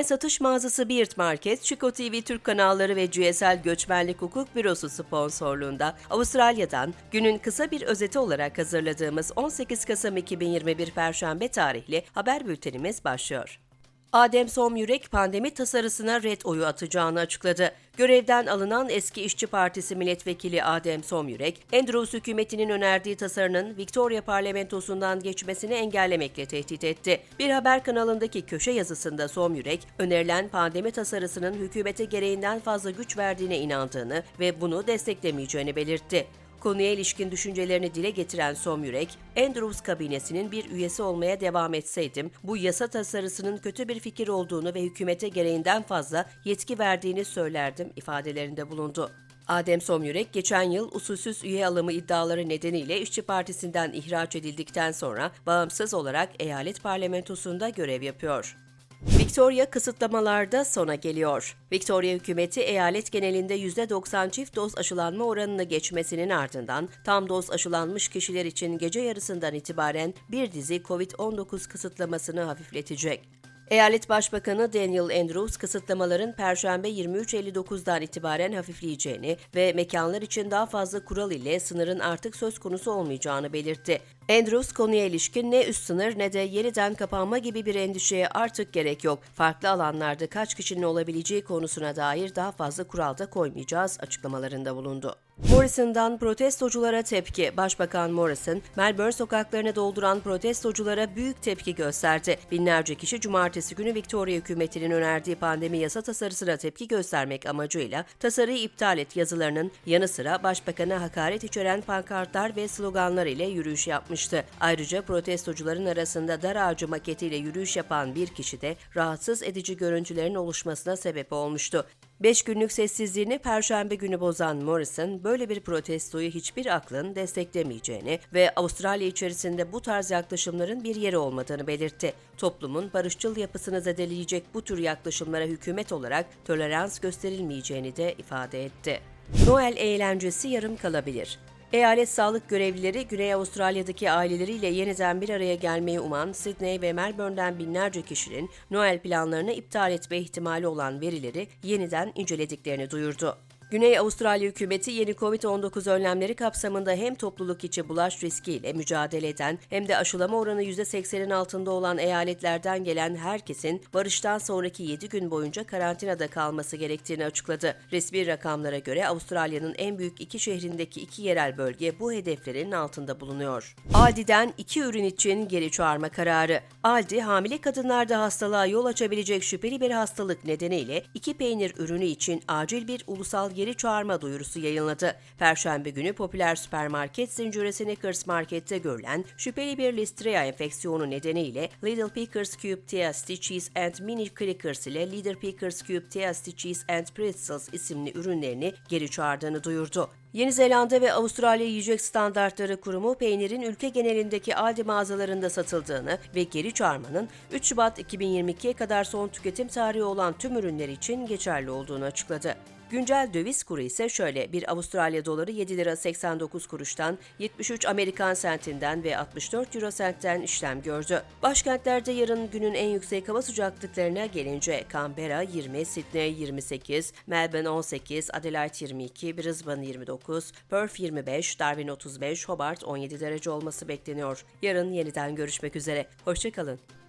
Online satış mağazası Beard Market, Chico TV Türk kanalları ve GSL Göçmenlik Hukuk Bürosu sponsorluğunda Avustralya'dan günün kısa bir özeti olarak hazırladığımız 18 Kasım 2021 Perşembe tarihli haber bültenimiz başlıyor. Adem Somyürek pandemi tasarısına red oyu atacağını açıkladı. Görevden alınan eski İşçi Partisi milletvekili Adem Somyürek, Andrews hükümetinin önerdiği tasarının Victoria parlamentosundan geçmesini engellemekle tehdit etti. Bir haber kanalındaki köşe yazısında Somyürek, önerilen pandemi tasarısının hükümete gereğinden fazla güç verdiğine inandığını ve bunu desteklemeyeceğini belirtti. Konuya ilişkin düşüncelerini dile getiren Somyürek, Andrews kabinesinin bir üyesi olmaya devam etseydim, bu yasa tasarısının kötü bir fikir olduğunu ve hükümete gereğinden fazla yetki verdiğini söylerdim ifadelerinde bulundu. Adem Somyürek geçen yıl usulsüz üye alımı iddiaları nedeniyle İşçi Partisi'nden ihraç edildikten sonra bağımsız olarak eyalet parlamentosunda görev yapıyor. Victoria kısıtlamalarda sona geliyor. Victoria hükümeti eyalet genelinde %90 çift doz aşılanma oranını geçmesinin ardından tam doz aşılanmış kişiler için gece yarısından itibaren bir dizi COVID-19 kısıtlamasını hafifletecek. Eyalet Başbakanı Daniel Andrews kısıtlamaların Perşembe 23.59'dan itibaren hafifleyeceğini ve mekanlar için daha fazla kural ile sınırın artık söz konusu olmayacağını belirtti. Andrews konuya ilişkin ne üst sınır ne de yeniden kapanma gibi bir endişeye artık gerek yok. Farklı alanlarda kaç kişinin olabileceği konusuna dair daha fazla kuralda koymayacağız açıklamalarında bulundu. Morrison'dan protestoculara tepki. Başbakan Morrison, Melbourne sokaklarını dolduran protestoculara büyük tepki gösterdi. Binlerce kişi cumartesi günü Victoria hükümetinin önerdiği pandemi yasa tasarısına tepki göstermek amacıyla tasarıyı iptal et yazılarının yanı sıra başbakana hakaret içeren pankartlar ve sloganlar ile yürüyüş yapmıştı. Ayrıca protestocuların arasında dar ağacı maketiyle yürüyüş yapan bir kişi de rahatsız edici görüntülerin oluşmasına sebep olmuştu. Beş günlük sessizliğini perşembe günü bozan Morrison, böyle bir protestoyu hiçbir aklın desteklemeyeceğini ve Avustralya içerisinde bu tarz yaklaşımların bir yeri olmadığını belirtti. Toplumun barışçıl yapısını zedeleyecek bu tür yaklaşımlara hükümet olarak tolerans gösterilmeyeceğini de ifade etti. Noel eğlencesi yarım kalabilir. Eyalet sağlık görevlileri Güney Avustralya'daki aileleriyle yeniden bir araya gelmeyi uman Sydney ve Melbourne'den binlerce kişinin Noel planlarını iptal etme ihtimali olan verileri yeniden incelediklerini duyurdu. Güney Avustralya hükümeti yeni COVID-19 önlemleri kapsamında hem topluluk içi bulaş riskiyle mücadele eden hem de aşılama oranı %80'in altında olan eyaletlerden gelen herkesin varıştan sonraki 7 gün boyunca karantinada kalması gerektiğini açıkladı. Resmi rakamlara göre Avustralya'nın en büyük iki şehrindeki iki yerel bölge bu hedeflerin altında bulunuyor. Aldi'den iki ürün için geri çağırma kararı. Aldi, hamile kadınlarda hastalığa yol açabilecek şüpheli bir hastalık nedeniyle iki peynir ürünü için acil bir ulusal geri çağırma duyurusu yayınladı. Perşembe günü popüler süpermarket zinciri Snickers Market'te görülen şüpheli bir Listeria enfeksiyonu nedeniyle Little Pickers Cube TST Cheese and Mini Crackers ile Little Pickers Cube TST Cheese and Pretzels isimli ürünlerini geri çağırdığını duyurdu. Yeni Zelanda ve Avustralya Yiyecek Standartları Kurumu peynirin ülke genelindeki Aldi mağazalarında satıldığını ve geri çağırmanın 3 Şubat 2022'ye kadar son tüketim tarihi olan tüm ürünler için geçerli olduğunu açıkladı. Güncel döviz kuru ise şöyle bir Avustralya doları 7 lira 89 kuruştan 73 Amerikan sentinden ve 64 euro sentten işlem gördü. Başkentlerde yarın günün en yüksek hava sıcaklıklarına gelince Canberra 20, Sydney 28, Melbourne 18, Adelaide 22, Brisbane 29, Perth 25, Darwin 35, Hobart 17 derece olması bekleniyor. Yarın yeniden görüşmek üzere. Hoşçakalın.